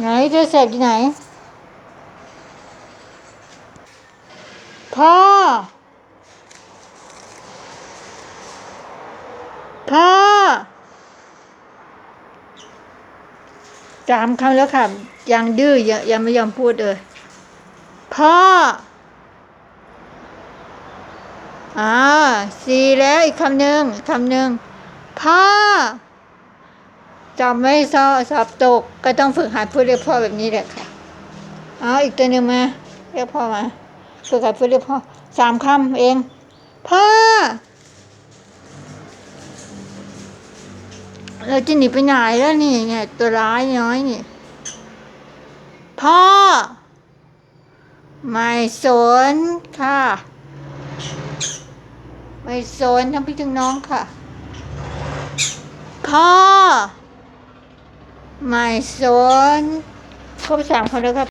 ไหนโทรศัพท์อยู่ไหน พ่อ พ่อสามคำแล้วค่ะ ยังดื้อยังยังไม่ยอมพูดเลย พ่ออ่าสี่แล้วอีกคำหนึ่งคำหนึ่งพ่อ จำไม่สอบสอบตก ก็ต้องฝึกหัดพูดเรียกพ่อแบบนี้แหละค่ะ เอาอีกตัวหนึ่งมาเรียกพ่อมาฝึกหัดพูดเรียกพ่อสามคำเองพ่อเราจะหนีไปไหนแล้วนี่เนี่ยตัวร้ายน้อยนี่ พ่อ ไม่สนค่ะ ไม่สนทั้งพี่ทั้งน้องค่ะ พ่อ ไม่สนครบสามคนแล้วครับ